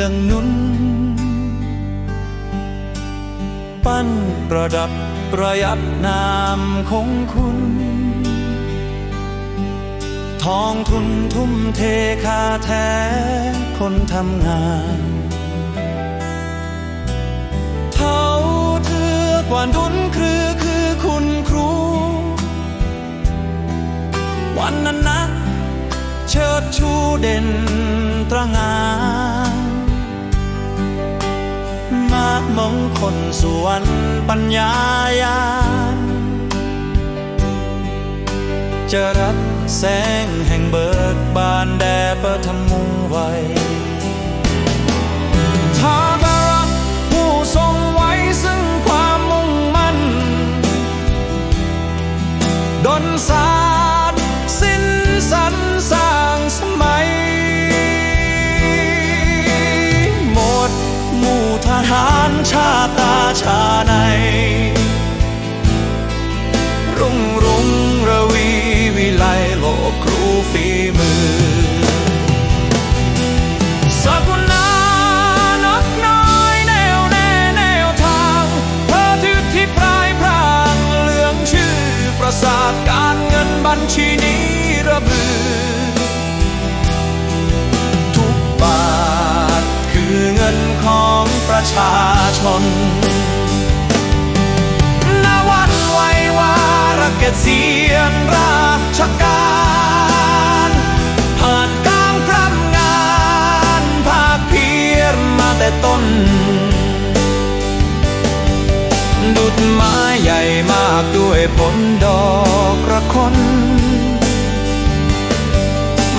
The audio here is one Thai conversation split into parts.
เนืองนุ่น ปั้นประดับประยับนามของคุณ ทองทุนทุ่มเทคาแท้คนทำงานเท่าเทือกว่าดุนคือคือคุณครู วันนั้นนะเชิดชูเด่นตระงาน มงคลสวนปัญญายานจะรับแสงแห่งเบิกบานแด่ประทมุงไว้านชาตาชาใน รุ่งรุ่งระวีวิไลโลกครูฝีมือ ชาชนณวันไว้วารเกษียณราชการผ่านการพรำงานภาคเพียรมาแต่ต้น ดุดไม้ใหญ่มากด้วยผลดอกระคน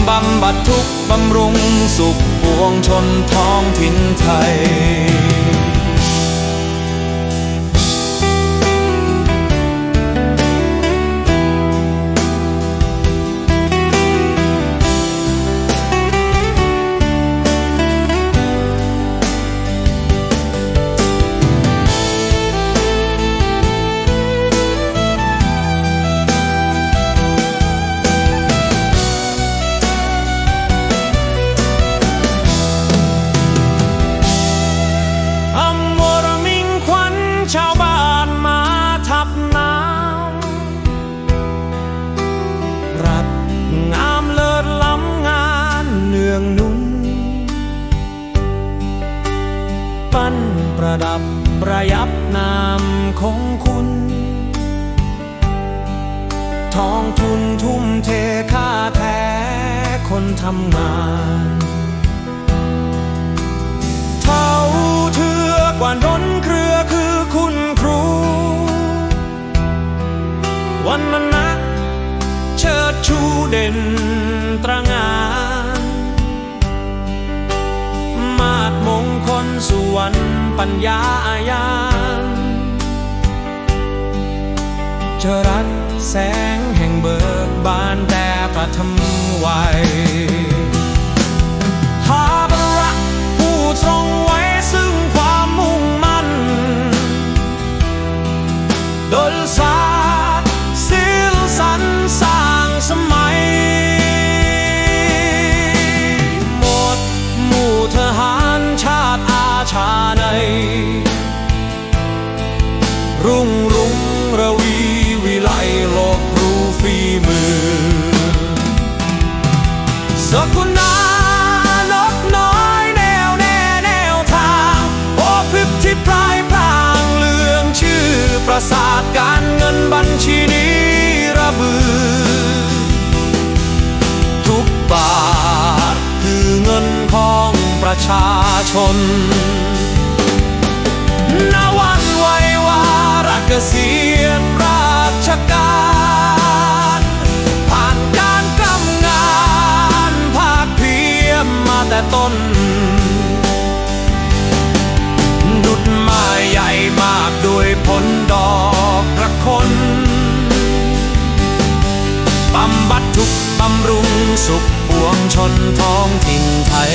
บำบัดทุกบำรุงสุขปวงชนท้องถิ่นไทย ของคุณทองทุนทุ่มเทค่าแท้คนทำงานเท่าเทือกว่าดนเครือคือคุณครู วันนั้นนะเชิดชูเด่นตระงาน มาดมงคลสุวรรณปัญญาอาญาน จะรัดแสงแห่งเบิกบานแต่ประทำไว้ ของประชาชนณวันไว้วาระเกษียณราชการ ผ่านการกำงานภาคเพียรมาแต่ต้น ดุดไม้ใหญ่มากด้วยผลดอก ทุกบำรุงสุขปวงชนท้องถิ่นไทย